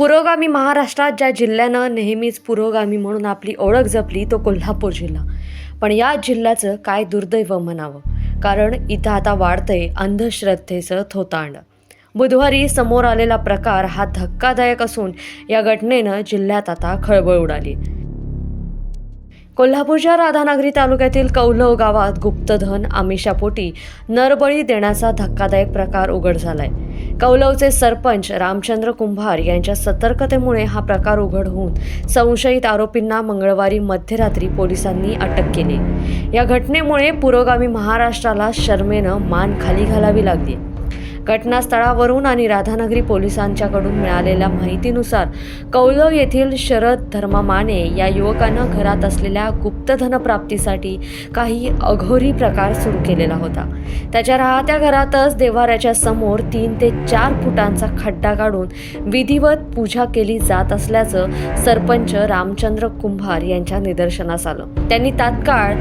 पुरोगामी महाराष्ट्रात ज्या जिल्ह्यानं नेहमीच पुरोगामी म्हणून आपली ओळख जपली तो कोल्हापूर जिल्हा. पण या जिल्ह्याचं काय दुर्दैव म्हणावं? कारण इथं आता वाढतंय अंधश्रद्धेचं थोतांड. बुधवारी समोर आलेला प्रकार हा धक्कादायक असून या घटनेनं जिल्ह्यात आता खळबळ उडाली. कोल्हापूरच्या राधानगरी तालुक्यातील कौलव गावात गुप्तधन आमिषापोटी नरबळी देण्याचा धक्कादायक प्रकार उघड झालाय. कौलवचे सरपंच रामचंद्र कुंभार यांच्या सतर्कतेमुळे हा प्रकार उघड होऊन संशयित आरोपींना मंगळवारी मध्यरात्री पोलिसांनी अटक केली. या घटनेमुळे पुरोगामी महाराष्ट्राला शर्मेनं मान खाली घालावी लागली. घटनास्थळावरून आणि राधानगरी पोलिसांच्याकडून मिळालेल्या माहितीनुसार कौलव येथील शरद धर्मा माने या युवकानं घरात असलेल्या गुप्तधन प्राप्तीसाठी काही अघोरी प्रकार सुरू केलेला होता. त्याच्या राहत्या घरातच देवाऱ्याच्या समोर तीन ते चार फुटांचा खड्डा काढून विधिवत पूजा केली जात असल्याचं सरपंच रामचंद्र कुंभार यांच्या निदर्शनास आलं. त्यांनी तात्काळ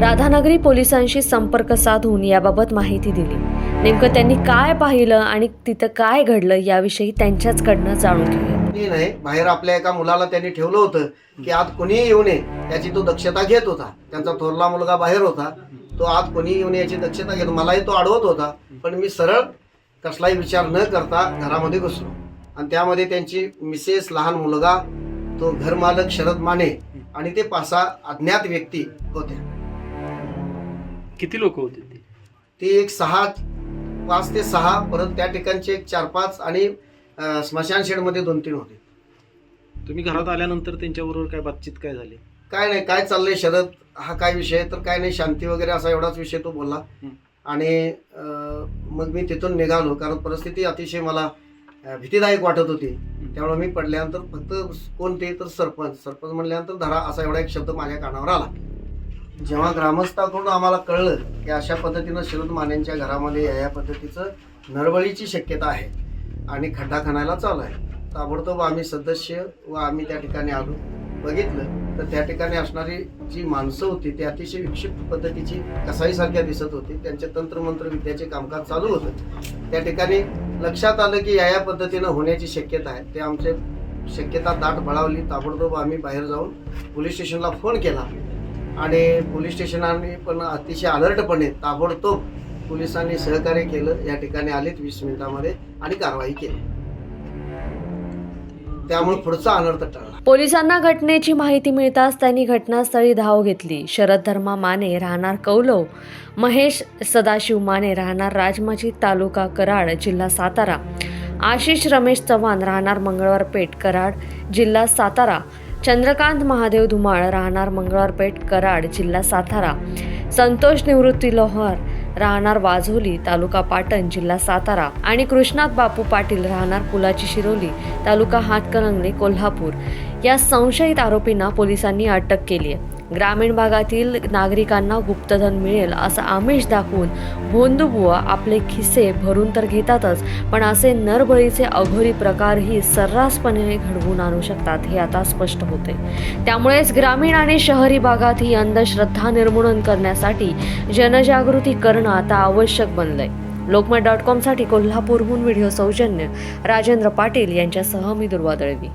राधानगरी पोलिसांशी संपर्क साधून याबाबत माहिती दिली. नेमकं त्यांनी काय पाहिलं आणि तिथं काय घडलं याविषयी त्यांच्याचकडनं जाणून घेऊया. नाही बाहेर आपल्या एका मुलाला त्यांनी ठेवलं होतं की आत कोणीही येऊ नये याची तो दक्षता घेत होता. त्यांचा थोरला मुलगा बाहेर होता तो आत कोणी येऊ नये याची दक्षता घेत मलाही तो अडवत होता पण मी सरळ कसलाही विचार न करता घरामध्ये घुसलो. आणि त्यामध्ये त्यांची मिसेस लहान मुलगा तो घरमालक शरद माने आणि ते पासा अज्ञात व्यक्ती होत्या. किती लोक होते ते? ते एक सहा पाच ते सहा परत त्या ठिकाणचे एक चार पाच आणि अं, स्मशान शेडमध्ये दोन तीन होते. तुम्ही घरात आल्यानंतर त्यांच्याबरोबर काय बातचीत काय झाली? काय नाही काय चाललंय शरद? हा काय विषय? तर काय नाही शांती वगैरे असा एवढाच विषय तो बोलला. हं. आणि अं, मग मी तिथून निघालो कारण परिस्थिती अतिशय मला अं, भीतीदायक वाटत होती. त्यामुळे मी पडल्यानंतर फक्त कोणते तर सरपंच. सरपंच म्हणल्यानंतर धरा असा एवढा एक शब्द माझ्या कानावर आला. जेव्हा ग्रामस्थाकडून आम्हाला कळलं की अशा पद्धतीनं शरद मानेंच्या घरामध्ये या या पद्धतीचं नरबळीची शक्यता आहे आणि खड्डा खणायला चालू आहे. ताबडतोब आम्ही सदस्य व आम्ही त्या ठिकाणी आलो बघितलं. तर त्या ठिकाणी असणारी जी माणसं होती ती अतिशय विक्षिप्त पद्धतीची कसाईसारख्या दिसत होती. त्यांचे तंत्रमंत्र विद्याचे कामकाज चालू होतं. त्या ठिकाणी लक्षात आलं की या या पद्धतीनं होण्याची शक्यता आहे. ते आमचे शक्यता दाट बळावली. ताबडतोब आम्ही बाहेर जाऊन पोलीस स्टेशनला फोन केला. आणि पोलीस स्टेशनाने पण अतिशय अलर्टपणे ताबडतोब पोलिसांनी सहकार्य केलं. या ठिकाणी आलेत वीस मिनिटामध्ये आणि कारवाई केली. त्यामुळे पुढचा अनर्थ टळला. पोलिसांना घटनेची माहिती मिळताच त्यांनी घटनास्थळी धाव घेतली. शरद धर्मा माने राहणार कौलव महेश सदाशिव माने राहणार राजमाची तालुका कराड जिल्हा सातारा. आशिष रमेश चव्हाण राहणार मंगळवार पेठ कराड जिल्हा सातारा. चंद्रकांत महादेव धुमाळ राहणार मंगळवार पेठ कराड जिल्हा सातारा. संतोष निवृत्ती लोहार राहणार वाझोली तालुका पाटण जिल्हा सातारा. आणि कृष्णात बापू पाटील राहणार पुलाची शिरोली तालुका हातकणंगले कोल्हापूर. या संशयित आरोपींना पोलिसांनी अटक केली आहे. ग्रामीण भागातील नागरिकांना गुप्तधन मिळेल असं आमिष दाखवून भोंदूबुवा आपले खिस्से भरून तर घेतातच पण असे नरबळीचे अघोरी प्रकारही सर्रासपणे घडवून आणू शकतात हे आता स्पष्ट होते. त्यामुळेच ग्रामीण आणि शहरी भागात ही अंधश्रद्धा निर्मूलन करण्यासाठी जनजागृती करणं आता आवश्यक बनलंय. लोकमत डॉट कॉमसाठी कोल्हापूरहून व्हिडिओ सौजन्य राजेंद्र पाटील यांच्यासह मी दुर्वा दळवी.